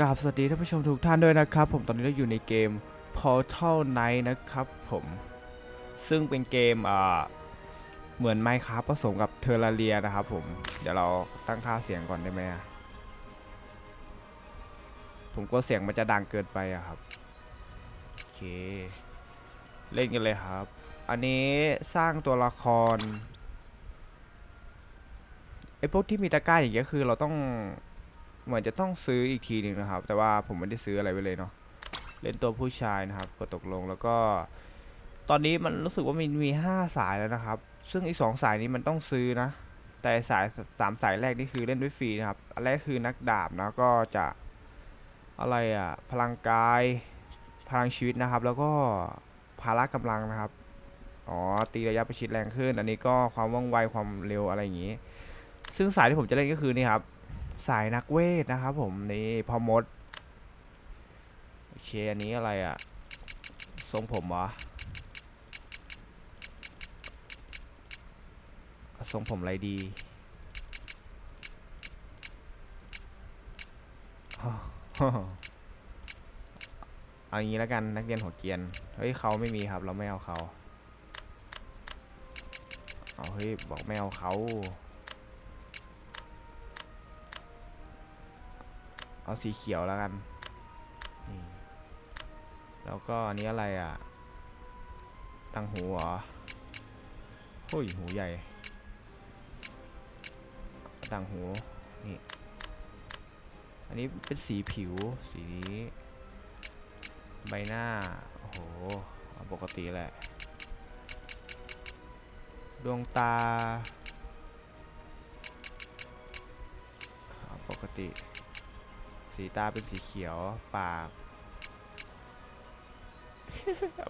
กราบสวัสดีท่านผู้ชมทุกท่านด้วยนะครับ ผมตอนนี้เราอยู่ในเกม Portal Night นะครับผมซึ่งเป็นเกมอ่าเหมือน Minecraft ผสมกับ Terraria นะครับผม เดี๋ยวเราตั้งค่าเสียงก่อนได้ไหมผมก็เสียงมันจะดังเกินไปอะครับ โอเค เล่นกันเลยครับ อันนี้สร้างตัวละครไอ้พวกที่มีตะกร้าอย่างเงี้ยคือเราต้อง เหมือนจะต้องซื้ออีกทีหนึ่งนะครับ แต่ว่าผมไม่ได้ซื้ออะไรไว้เลยเนาะเล่นตัวผู้ชายนะครับกดตกลงแล้วก็ ตอนนี้มันรู้สึกว่ามีมีห้าสายแล้วนะครับ ซึ่งอีกสองสายนี้มันต้องซื้อนะ แต่สายสามสายแรกนี่คือเล่นด้วยฟรีนะครับอันแรกคือนักดาบนะก็จะอะไรอะพลังกายพลังชีวิตนะครับ แล้วก็พละกำลังนะครับอ๋อตีระยะประชิดแรงขึ้น อันนี้ก็ความว่องไวความเร็วอะไรอย่างนี้ ซึ่งสายที่ผมจะเล่นก็คือนี่ครับ สายนักเวทนะครับผมนี่พอมดโอเคอันนี้อะไรอะทรงผมเหรอทรงผมอะไรดีเอางี้แล้วกันนักเรียนหัวเกียน เฮ้ยเขาไม่มีครับ เราไม่เอาเขาเอาเฮ้ยบอกไม่เอาเขา เอาสีเขียวแล้วกันนี่แล้วก็อันนี้อะไรอะตังหูเหรอโอ้ยหูใหญ่ตังหู นี่ อันนี้เป็นสีผิว สีนี้ ใบหน้า โอ้โห ปกติแหละ ดวงตา ปกติ สีตาเป็นสีเขียว ปาก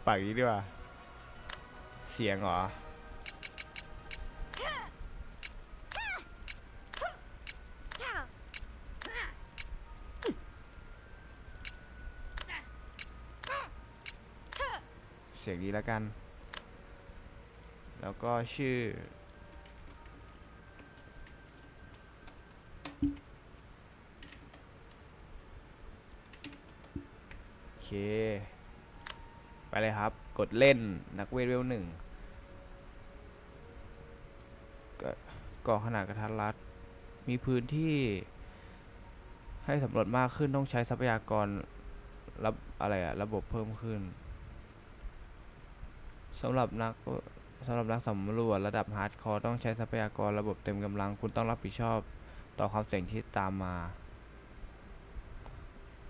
ปากนี้ดีกว่า เสียงเหรอ เสียงดีแล้วกัน แล้วก็ชื่อ โอเค ไปเลยครับ กดเล่นนักเวทเวลหนึ่งก็ก่อขนาดกระทัดรัด มีพื้นที่ให้สำรวจมากขึ้นต้องใช้ทรัพยากรรับอะไรอะระบบเพิ่มขึ้นสำหรับนักสำหรับนักสำรวจระดับฮาร์ดคอร์ต้องใช้ทรัพยากรระบบเต็มกำลังคุณต้องรับผิดชอบต่อความเสี่ยงที่ตามมา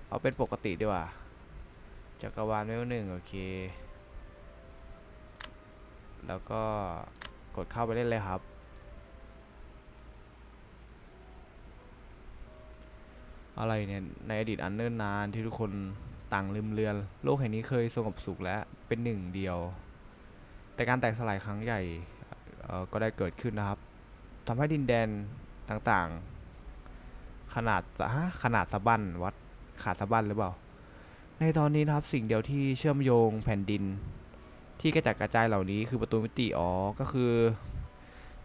เอาเป็นปกติดีกว่า จักรวาลเวลหนึ่งโอเค แล้วก็กดเข้าไปเล่นเลยครับ อะไรเนี่ยในอดีตอันเนิ่นนานที่ทุกคนต่างลืมเลือน โลกแห่งนี้เคยสงบสุขและเป็นหนึ่งเดียว แต่การแตกสลายครั้งใหญ่เอ่อก็ได้เกิดขึ้นนะครับทำให้ดินแดนต่างๆ ขนาดฮะขนาดสะบั้นวัดขาดสะบั้นหรือเปล่า ในตอนนี้นะครับสิ่งเดียวที่เชื่อมโยงแผ่นดิน ที่กระจัดกระจายเหล่านี้คือประตูมิติอ๋อก็คือ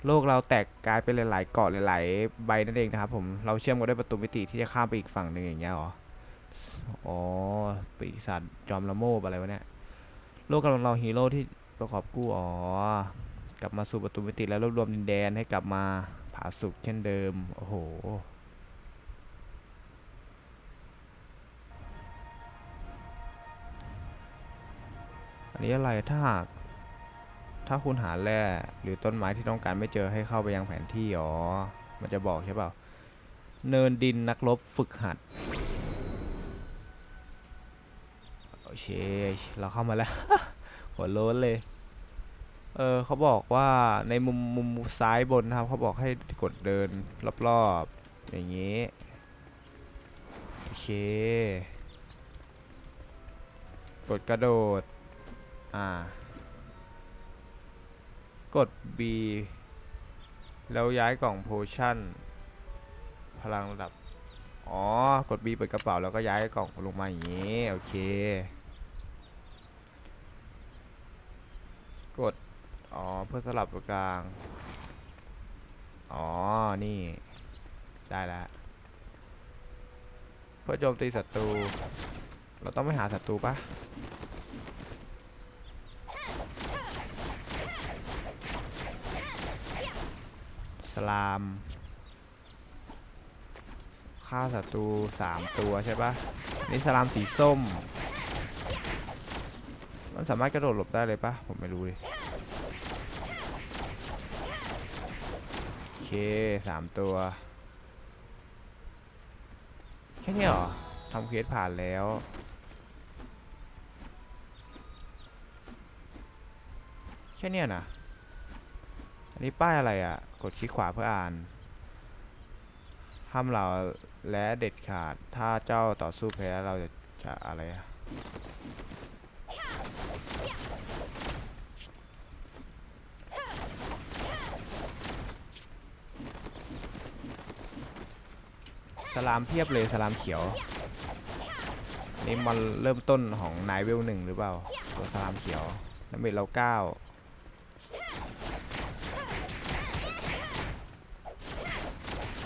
โลกเราแตกกลายเป็นหลาย ๆ เกาะหลาย ๆ ใบนั่นเองนะครับผมเราเชื่อมกันด้วยประตูมิติที่จะข้ามไปอีกฝั่งหนึ่งอย่างเงี้ยเหรออ๋อปีศาจจอมละโมบอะไรวะเนี่ยโลกกำลังรอฮีโร่ที่ประกอบกู้อ๋อกลับมาสู่ประตูมิติแล้วรวบรวมดินแดนให้กลับมาผาสุกเช่นเดิมโอ้โห อันนี้อะไรถ้าหากถ้าคุณหาแร่หรือต้นไม้ที่ต้องการไม่เจอให้เข้าไปยังแผนที่อ๋อมันจะบอกใช่เปล่าเนินดินนักรบฝึกหัดโอเคเราเข้ามาแล้ว หัวโล้นเลย เออเขาบอกว่าในมุมมุมซ้ายบนนะครับเขาบอกให้กดเดินรอบๆอย่างนี้ โอเค กดกระโดด อ่ากด B แล้วย้ายกล่องโพชั่น พลังระดับ อ๋อ กด B เปิดกระเป๋าแล้วก็ย้ายกล่องลงมาอย่างนี้ โอเค กด อ๋อ เพื่อสลับกลาง อ๋อ นี่ ได้แล้ว เพื่อโจมตีศัตรู เราต้องไปหาศัตรูปะ ลามฆ่าศัตรูสามตัวใช่ปะนี่สลามสีส้ม มันสามารถกระโดดหลบได้เลยปะผมไม่รู้เลยโอเคสามตัว แค่นี้เหรอทำเคสผ่านแล้วแค่เนี้ยนะ อันนี้ป้ายอะไรอะ กดคลิกขวาเพื่ออ่านห้ามเราและเด็ดขาด ถ้าเจ้าต่อสู้แพ้เราจะจะอะไรอะสลามเพียบเลยสลามเขียว นี่มันเริ่มต้นของนายเวลหนึ่งหรือเปล่าตัวสลามเขียวน้ำเบ็ดเราเก้า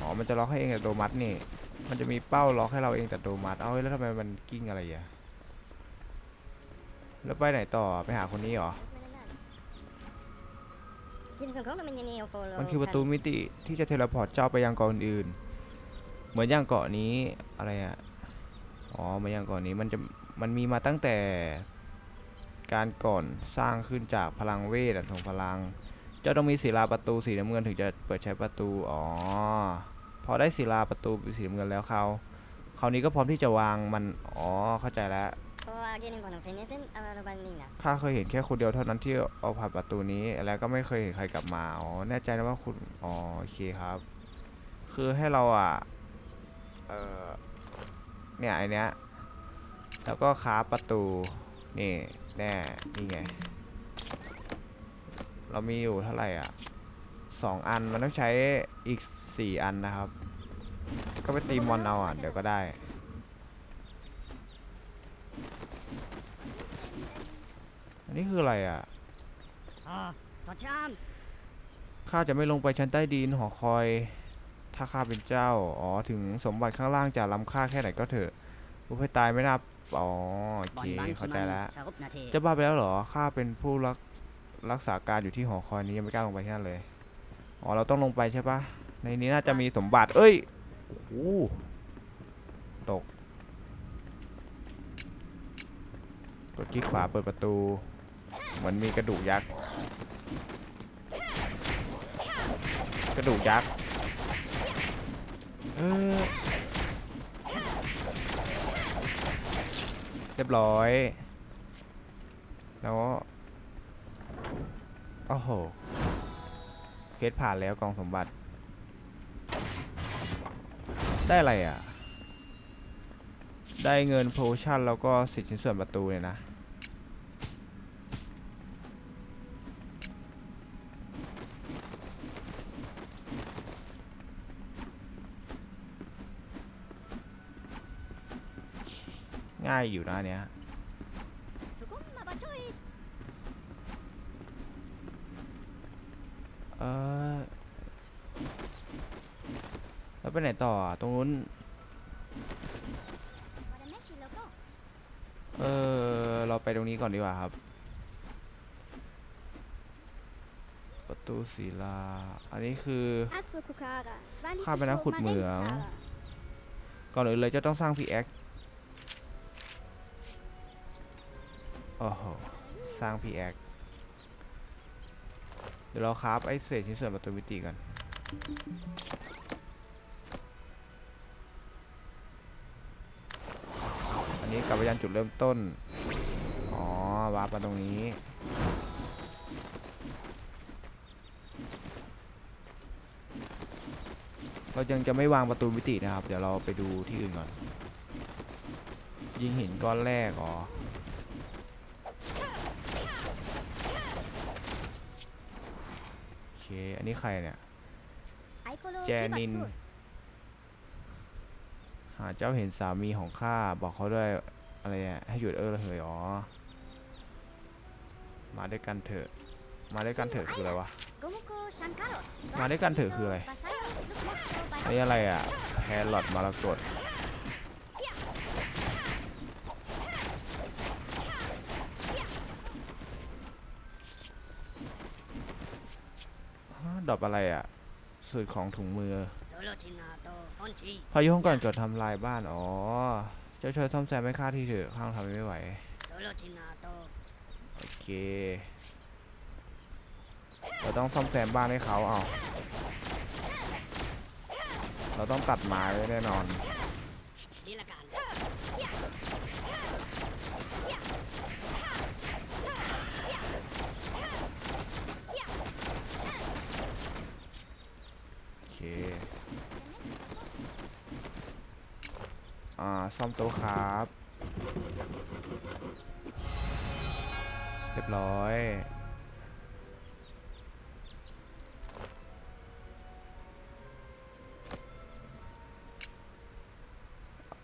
อ๋อ มันจะล็อกให้เองแต่โดมัสนี่ มันจะมีเป้าล็อกให้เราเองแต่โดมัสเอาเฮ้ยแล้วทำไมมันกิ้งอะไรอะแล้วไปไหนต่อไปหาคนนี้เหรอ Qu'ils sont encore nominés au follow. มันคือประตูมิติที่จะเทเลพอร์ตเจ้าไปยังเกาะอื่นๆเหมือนอย่างเกาะนี้อะไรอะ อ๋อเหมือนอย่างเกาะนี้มันจะมันมีมาตั้งแต่การก่อนสร้างขึ้นจากพลังเวทอะทงพลัง เจ้าต้องมีศิลาประตูสีน้ำเงินถึงจะเปิดใช้ประตู อ๋อพ อได้ศิลาประตูสีน้ำเงินแล้วเขาคราวนี้ก็พร้อมที่จะวางมัน อ๋อ เข้าใจแล้ว Oh, again, bueno, Fenesen, Avarobanina. ข้าเคยเห็นแค่คนเดียวเท่านั้นที่เอาผ่านประตูนี้ แล้วก็ไม่เคยเห็นใครกลับมา อ๋อ แน่ใจนะว่าคุณ อ๋อ โอเคครับ คือให้เราอะ เออเนี่ยไอเนี้ย แล้วก็คาบประตู นี่แน่นี่ไง เรามีอยู่เท่าไหร่อะสองอันมันต้องใช้อีก สี่อันนะครับ ก็ไปตีมอนเอาอะ เดี๋ยวก็ได้ อันนี้คืออะไรอะ Oh, Tochan! ข้าจะไม่ลงไปชั้นใต้ดินหอคอย ถ้าข้าเป็นเจ้า อ๋อ ถึงสมบัติข้างล่างจะล้ำค่าแค่ไหนก็เถอะผู้ให้ตายไม่นับอ๋อโอเคเข้าใจแล้วจะบ้าไปแล้วเหรอข้าเป็นผู้รักรักษาการอยู่ที่หอคอยนี้ยังไม่กล้าลงไปที่นั่นเลย อ๋อ เราต้องลงไปใช่ปะ ในนี้น่าจะมีสมบัติ เอ้ย โอ้โห ตก กดคลิกขวาเปิดประตู เหมือนมีกระดูกยักษ์ กระดูกยักษ์ เออ เรียบร้อย แล้ว โอ้โห เคสผ่านแล้วกองสมบัติ ได้อะไรอะ ได้เงินโพชั่นแล้วก็สิทธิ์ชิ้นส่วนประตูเนี่ยนะ ง่ายอยู่นะเนี้ย Sukumma Bachoi. เออแล้ว ไปไหนต่อตรงนู้น เออ เราไปตรงนี้ก่อนดีกว่าครับ ประตูศิลา อันนี้คือข้าเป็นนักขุดเหมือง ก่อนอื่นเลยจะต้องสร้างพีแอคโอ้โห สร้างพีแอคเดี๋ยวเราคราฟไอ้เศษชิ้นส่วนประตูมิติกัน นนี้กลับไปยังจุดเริ่มต้น อ๋อวาร์ปมาตรงนี้ เรายังจะไม่วางประตูมิตินะครับ เดี๋ยวเราไปดูที่อื่นก่อน ยิงหินก้อนแรกอ๋อโอเค อันนี้ใครเนี่ย Aikolo แจนิน Kibatsu. เจ้าเห็นสามีของข้าบอกเขาด้วยอะไรอะให้หยุดเออระเหยอ๋อมาด้วยกันเถอะ มาด้วยกันเถอะคืออะไรวะ มาด้วยกันเถอะคืออะไรไอ้อะไรอะแฮรอทมารกตดอบอะไรอะสูตรของถุงมือ พายุฮ่องกงเกิดทำลายบ้าน อ๋อ เจ้าช่วยซ่อมแซมให้ข้าที่เถอะข้างทำไม่ไหว โอเค เราต้องซ่อมแซมบ้านให้เขาเอา เราต้องตัดไม้ไว้แน่นอนโอเค อ่าซ่อมโต๊ะครับ เรียบร้อย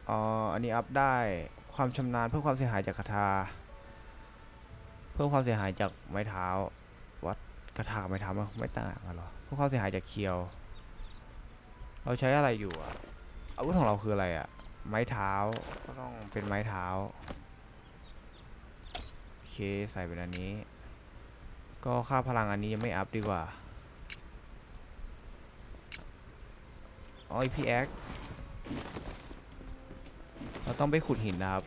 อ๋อ อันนี้อัพได้ความชำนาญเพิ่มความเสียหายจากคาถา เพิ่มความเสียหายจากไม้เท้า วัดคาถาไม้เท้ามันไม่ต่างกันหรอ เพิ่มความเสียหายจากเคียว เราใช้อะไรอยู่อะอาวุธของเราคืออะไรอะ ไม้เท้าก็ต้องเป็นไม้เท้าโอเคใส่เป็นอันนี้ ก็ค่าพลังอันนี้ยังไม่อัพดีกว่าอ๋อพีแอคเราต้องไปขุดหินนะครับ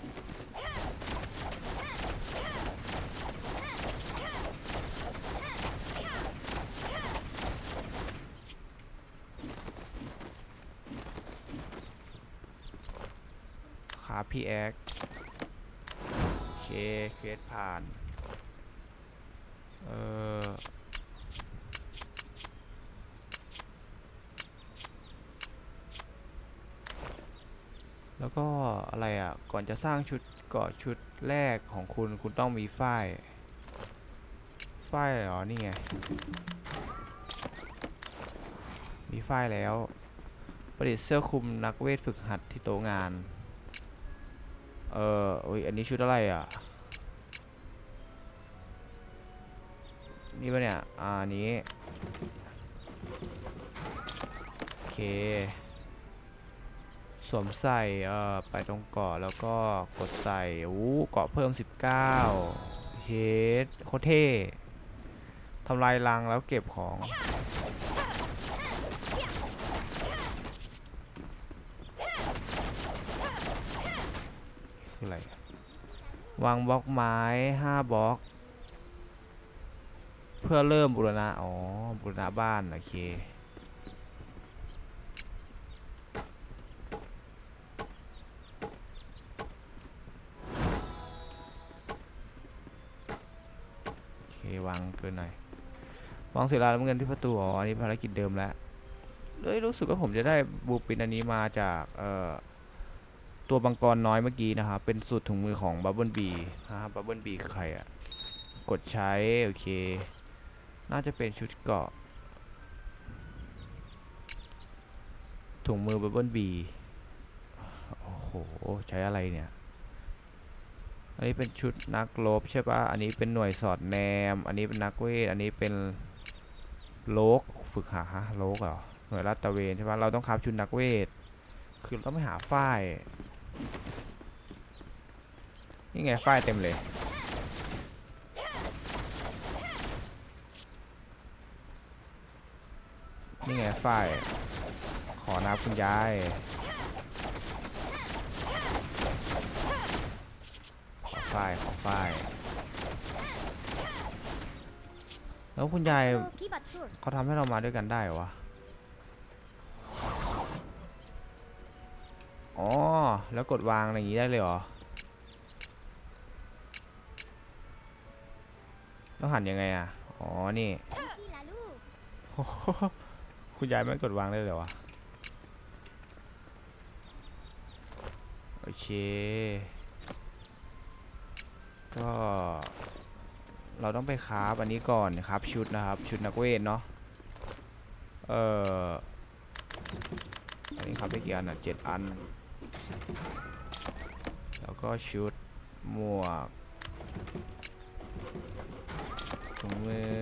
ครับพี่แอคโอเคเคสผ่าน เออแล้วก็อะไรอะ ก่อนจะสร้างชุดเกาะชุดแรกของคุณ คุณต้องมีฝ้าย ฝ้ายเหรอ นี่ไง มีฝ้ายแล้ว ประดิษฐ์เสื้อคลุมนักเวทฝึกหัดที่โต๊ะงาน เออโอ้ยอันนี้ชุดอะไรอะ นี่ปะเนี่ย อ่าอันนี้ โอเค สวมใส่ เอ่อไปตรงเกาะแล้วก็กดใส่อู้เกาะเพิ่ม 19เฮดโคเท่ทำลายรังแล้วเก็บของ คืออะไร วางบล็อกไม้ห้าบล็อก เพื่อเริ่มบูรณะ อ๋อ บูรณะบ้าน โอเค โอเค วางเกินหน่อยวางเสร็จแล้วน้ำเงินที่ประตู อ๋อ อันนี้ภารกิจเดิมแล้วเอ้ยรู้สึกว่าผมจะได้บูปินอันนี้มาจาก เอ่อ ตัวบังกรน้อยเมื่อกี้นะครับ เป็นสูตรถุงมือของบับเบิลบีนะครับบับเบิลบีคือใครอะกดใช้ โอเค น่าจะเป็นชุดเกาะ ถุงมือบับเบิลบีโอ้โห ใช้อะไรเนี่ย อันนี้เป็นชุดนักรบใช่ปะอันนี้เป็นหน่วยสอดแนม อันนี้เป็นนักเวท อันนี้เป็นโลกฝึกหาฮะโลกเหรอ หน่วยลาดตะเวนใช่ปะเราต้องคับชุดนักเวท คือเราต้องไปหาฝ้าย นี่ไงฝ้ายเต็มเลยนี่ไงฝ้ายขอน้ำคุณยายขอฝ้ายขอฝ้ายแล้วคุณยายเขาทำให้เรามาด้วยกันได้วะ อ๋อ แล้วกดวางอย่างนี้ได้เลยเหรอ ต้องหันยังไงอะ อ๋อ นี่โอ้โหคุณยายไม่กดวางได้เลยวะโอเค ก็ เราต้องไปคราบอันนี้ก่อนครับชุดนะครับ ชุดนักเวทเนาะ เอ่ออันนี้ครับไปกี่อันอะเจ็ดอัน แล้วก็ชุดหมวกถุงมือ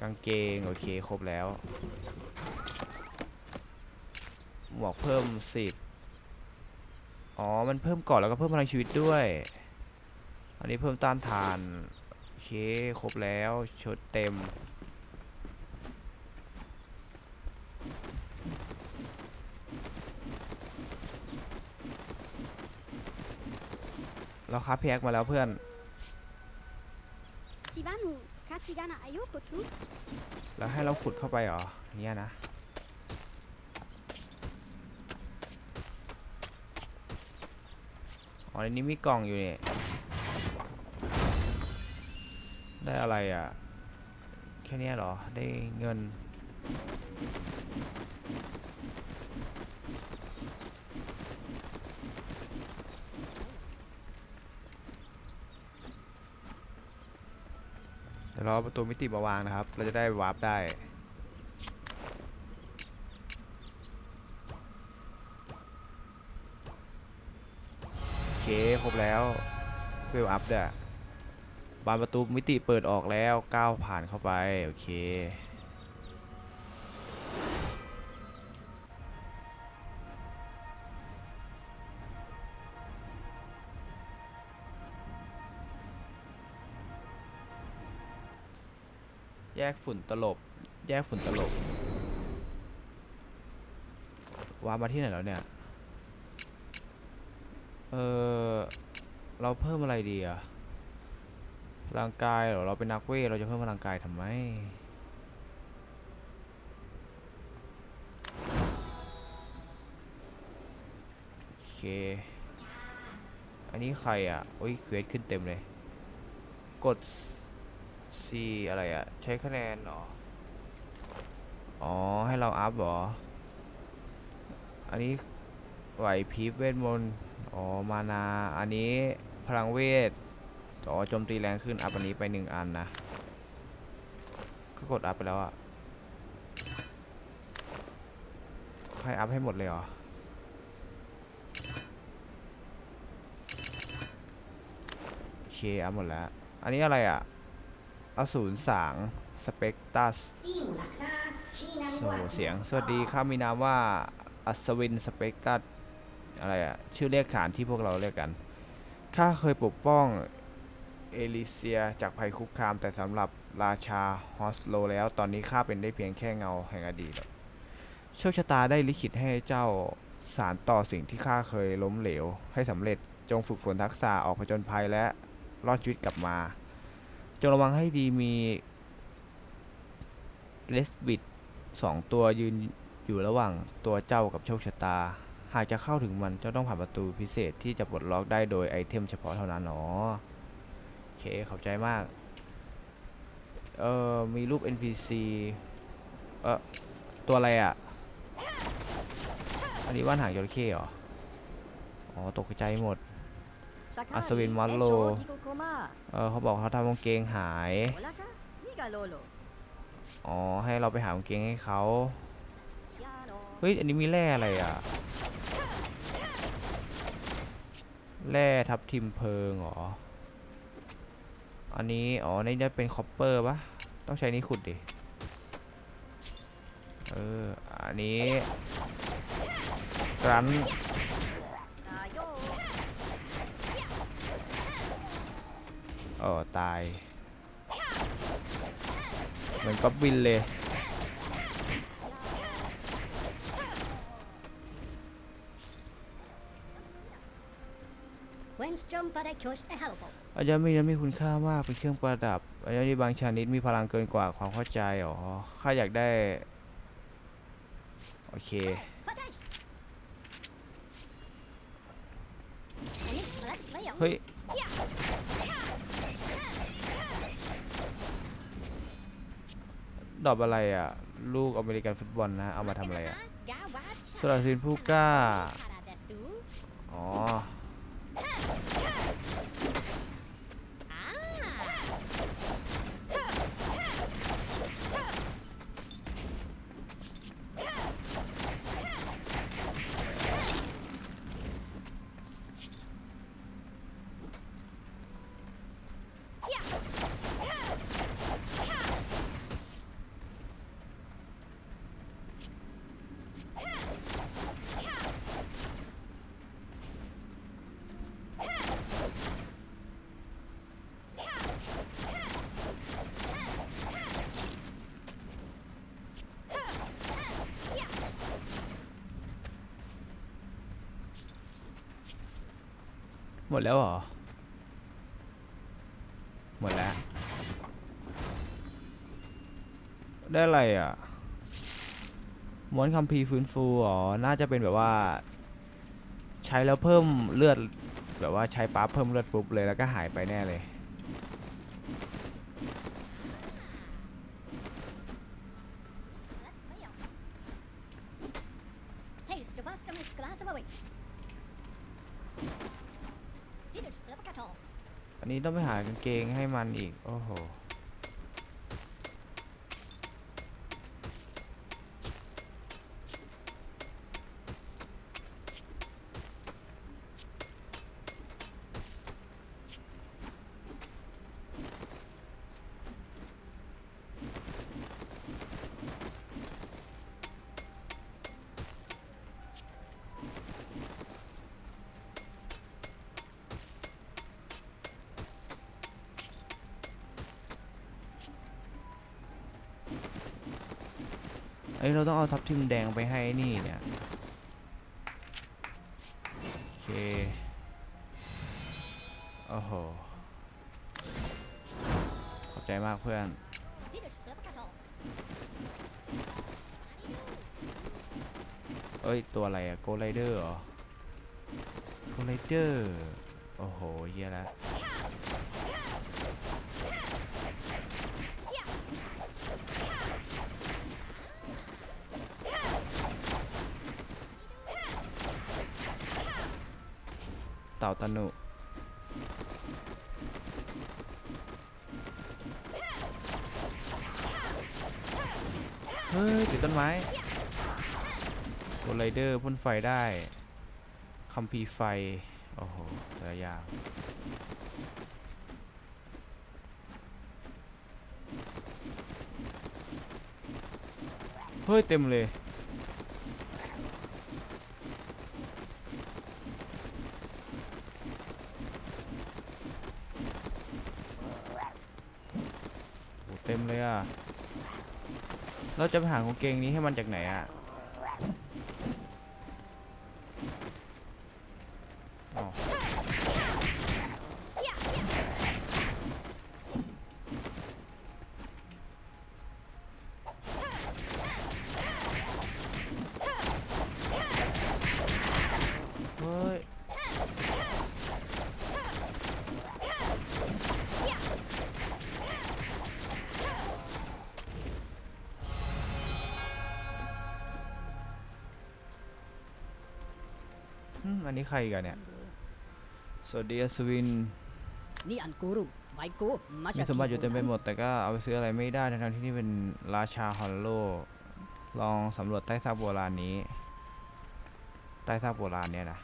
กางเกง โอเค ครบแล้ว หมวกเพิ่มสิบอ๋อ มันเพิ่มก่อนแล้วก็เพิ่มพลังชีวิตด้วย อันนี้เพิ่มต้านทาน โอเค ครบแล้ว ชุดเต็ม เราคับพี่แอคมาแล้วเพื่อน 千葉のカチガナアヨコツ แล้วให้เราขุดเข้าไปเหรออย่างเนี่ยนะ อ๋อในนี้มีกล่องอยู่นี่ ได้อะไรอ่ะ แค่เนี้ยเหรอ ได้เงิน เอาประตูมิติมาวางนะครับ เราจะได้วาร์ปได้ โอเค ครบแล้วเวลอัพเด้อบานประตูมิติเปิดออกแล้วก้าวผ่านเข้าไป โอเค แยกฝุ่นตลบ แยกฝุ่นตลบวามาที่ไหนแล้วเนี่ย เออเราเพิ่มอะไรดีอะพลังกายเหรอ เราเป็นนักเวท เราจะเพิ่มพลังกายทำไม โอเค อันนี้ใครอะ โอ้ยเควสขึ้นเต็มเลย กด C อะไรอะใช้คะแนนเหรอ อ๋อ ให้เราอัพเหรอ อันนี้ไหวพริบเวทมนต์ อ๋อ มานา อันนี้พลังเวท อ๋อ โจมตีแรงขึ้น อัพอันนี้ไปหนึ่งอันนะ ก็กดอัพไปแล้วอะให้อัพให้หมดเลยเหรอโอเคอัพหมดแล้ว อันนี้อะไรอะ อสูรสางสเปกตัสโอ้โหเสียง สวัสดีครับมีนามว่าอัศวินสเปกตัสอะไรอะชื่อเรียกขานที่พวกเราเรียกกันข้าเคยปกป้องเอลิเซียจากภัยคุกคาม แต่สำหรับราชาฮอสโลแล้ว ตอนนี้ข้าเป็นได้เพียงแค่เงาแห่งอดีตโชคชะตาได้ลิขิตให้เจ้าสารต่อสิ่งที่ข้าเคยล้มเหลว ให้สำเร็จจงฝึกฝนทักษะออกผจญภัยและรอดชีวิตกลับมา จงระวังให้ดีมีเกรสบิดสองตัวยืนอยู่ระหว่างตัวเจ้ากับโชคชะตา หากจะเข้าถึงมันเจ้าต้องผ่านประตูพิเศษที่จะปลดล็อกได้โดยไอเทมเฉพาะเท่านั้นอ๋อโอเคขอบใจมากเออมีรูป NPC เออตัวอะไรอะ อันนี้ว่านหางจระเข้เหรอ อ๋อ ตกใจหมด อัศวินมอลโลเออเขาบอกเขาทำกางเกงหาย อ๋อ ให้เราไปหากางเกงให้เขาเฮ้ย อันนี้มีแร่อะไรอะ แร่ทับทิมเพลิงเหรอ อันนี้ อ๋อ นี่จะเป็นคอปเปอร์ปะต้องใช้นี้ขุดดิ เออ อันนี้รัน เออตาย เหมือนก๊อบบินเลยเวนสจอมปาได้คิชเอเฮลโบอาจารย์มีนั้นมีคุณค่ามากเป็นเครื่องประดับอาจารย์ที่บางชนิดมีพลังเกินกว่าความเข้าใจอ๋อข้าอยากได้ โอเคพาได้อันนี้มาแล้วไม่ยอมเฮ้ย ดอกอะไรอะ ลูกอเมริกันฟุตบอลนะ เอามาทำอะไรอะสลัดสินผู้กล้า อ๋อ โหม ดแล้วเหรอ หมดแล้ว ได้อะไรอะม้วนคัมพีฟื้นฟูอ๋อ น่าจะเป็นแบบว่า ใช้แล้วเพิ่มเลือด แบบว่าใช้ปั๊บเพิ่มเลือดปุ๊บเลยแล้วก็หายไปแน่เลย นนี้ต้องไปหากางเกงให้มันอีก โอ้โห ต้องเอาทับทิมแดงไปให้นี่เนี่ยโอเคโอ้โหขอบใจมากเพื่อนเอ้ย ตัวอะไรอะโกไ i เดอร์เหรอโกไ i เดอร์โอ้โหเฮียแล้วาตนุเฮ้ยติดต้นไม้โกไ i เดอร์พ่นไฟได้คัมภีไฟ โอ้โหระยะยาวเฮ้ย เต็มเลย เลยอะ เราจะไปหากางเกงนี้ให้มันจากไหนอะ ใครกันเนี่ย สวัสดีอัศวิน Ni an guru, vai go, มี masha สมบัติอยู่เต็มไปหมดแต่ก็เอาไปซื้ออะไรไม่ได้ทั้งๆที่นี่เป็นราชาฮอลโล ลองสำรวจใต้ซากโบราณนี้ ใต้ซากโบราณเนี่ยนะ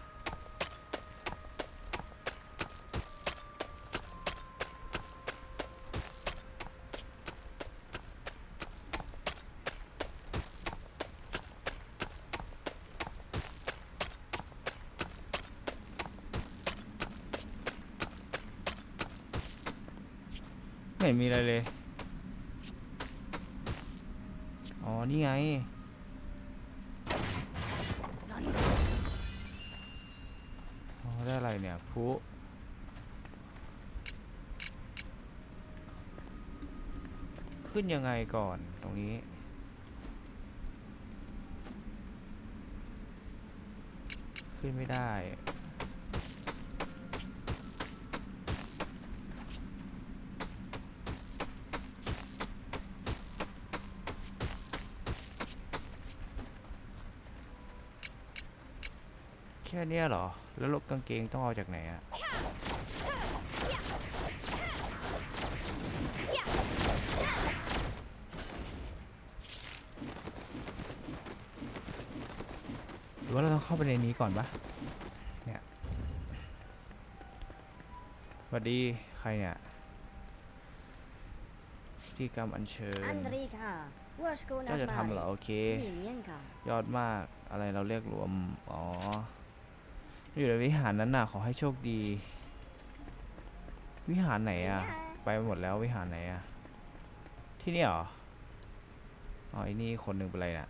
อะไรเลย อ๋อ นี่ไง อ๋อ ได้อะไรเนี่ยพลุขึ้นยังไงก่อนตรงนี้ ขึ้นไม่ได้ ค่เนี้ยเหรอ แล้วรถกางเกงต้องเอาจากไหนอะหรือว่าเราต้องเข้าไปในนี้ก่อนปะเนี่ยสวัสดีใครเนี่ยที่กรรมอัญเชิญ Andrika, เจ้าจะทำเหรอโอเค Nienka. ยอดมากอะไรเราเรียกรวม อ๋อ อยู่ในวิหารนั้นน่ะขอให้โชคดี วิหารไหนอะ ไปหมดแล้ววิหารไหนอะ ที่นี่เหรออ๋อไอ้นี่คนหนึ่งเป็นไรน่ะ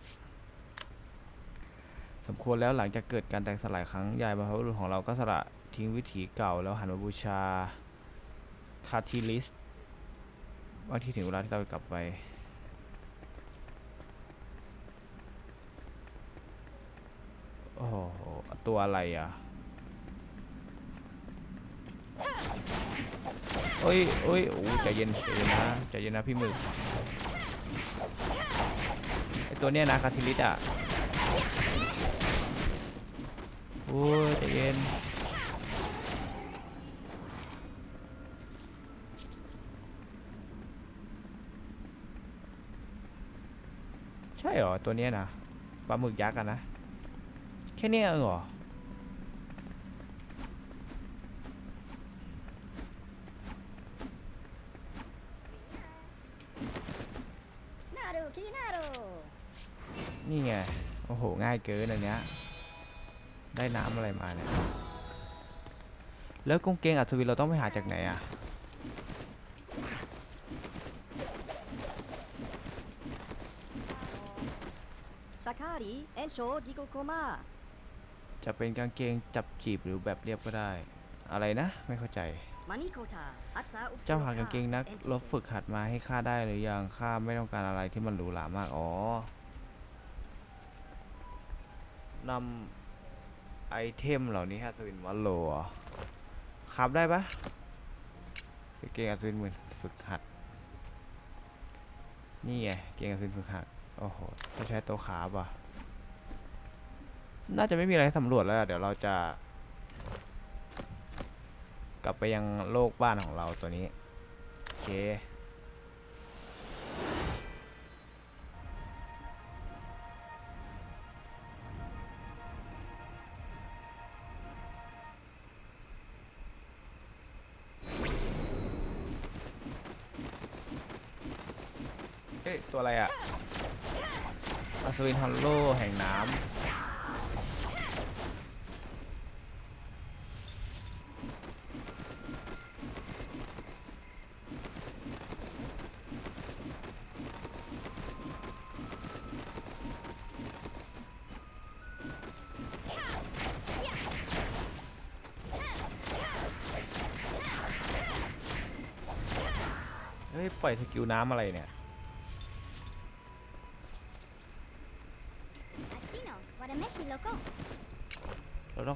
สมควรแล้วหลังจากเกิดการแตกสลายครั้งใหญ่บรรพบุรุษของเราก็สละทิ้งวิถีเก่าแล้วหันมาบูชาคาทิลิสว่าที่ถึงเวลาที่เราจะกลับไปโอ้โหตัวอะไรอะ โอ้ยโอ้ยโอ้ใจเย็นใจเย็นนะใจเย็นนะพี่หมึกไอตัวเนี้ยนะคาทิลิสอะโอ้ยใจเย็นใช่เหรอตัวเนี้ยนะปลาหมึกยักษ์อะนะแค่เนี้ยเองเหรอี่ไง โอ้โห ง่ายเกินอันเนี้ย ได้น้ำอะไรมาเนี่ย แล้วกงเกงอัศวินเราต้องไปหาจากไหนอะ จะเป็นกางเกงจับจีบหรือแบบเรียบก็ได้ อะไรนะ ไม่เข้าใจ เจ้าหากางเกงนักรบฝึกหัดมาให้ข้าได้หรือยังข้าไม่ต้องการอะไรที่มันหรูหรามาก อ๋อ นำไอเทมเหล่านี้ให้อัศวินวัลโลครับได้ปะกางเกงอัศวินเหมือนฝึกหัด นี่ไง เก่งอัศวินฝึกหัด โอ้โหต้องใช้ตัวขาป่ะ น่าจะไม่มีอะไรสำรวจแล้ว เดี๋ยวเราจะ กลับไปยังโลกบ้านของเราตัวนี้ โอเค เอ๊ะตัวอะไรอะอัศวินฮอลโลแห่งน้ำเฮ้ย ปล่อยสกิลน้ำอะไรเนี่ย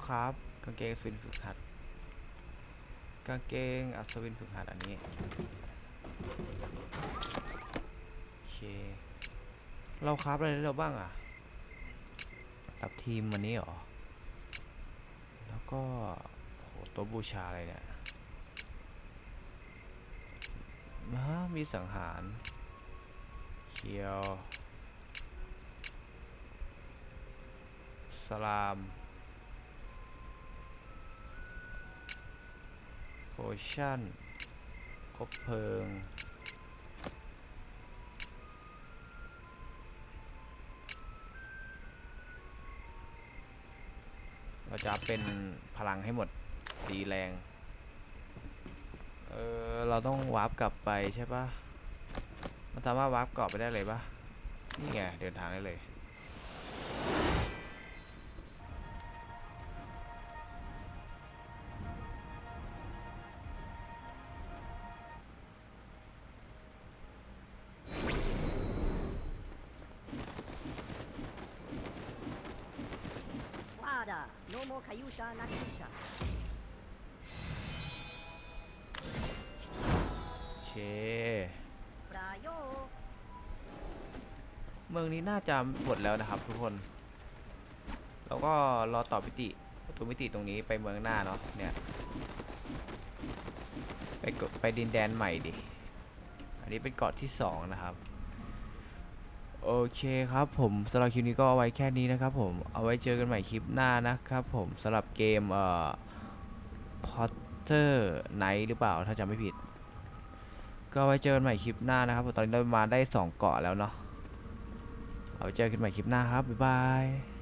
ครับ กางเกงอัศวินฝึกหัด กางเกงอัศวินฝึกหัดอันนี้โอเค เราครับอะไรได้เราบ้างอะตับทีมวันนี้หรอ แล้วก็โหตัวบูชาอะไรเนี่ยฮะมีสังหารเคียวสลาม โพชั่นคบเพลิง เราจะเป็นพลังให้หมดตีแรง เออ เราต้องวาร์ปกลับไปใช่ปะมันสามารถวาร์ปกลับไปได้เลยปะนี่ไง เดินทางได้เลย どうもカユーシャナキューシャเค ปลาโยเมืองนี้น่าจะหมดแล้วนะครับทุกคน แล้วก็รอต่อมิติประตูมิติตรงนี้ไปเมืองหน้าเนาะ เนี่ย ไปกดไปดินแดนใหม่ดิ อันนี้เป็นเกาะที่สองนะครับ โอเคครับผมสำหรับคลิปนี้ก็เอาไว้แค่นี้นะครับผมเอาไว้เจอกันใหม่คลิปหน้านะครับผมสำหรับเกมเอ่อ Potter Night หรือเปล่าถ้าจำไม่ผิด ก็ไว้เจอกันใหม่คลิปหน้านะครับผมตอนนี้เรามาได้สองเกาะแล้วเนาะเอาไว้เจอกันใหม่คลิปหน้าครับบ๊ายบาย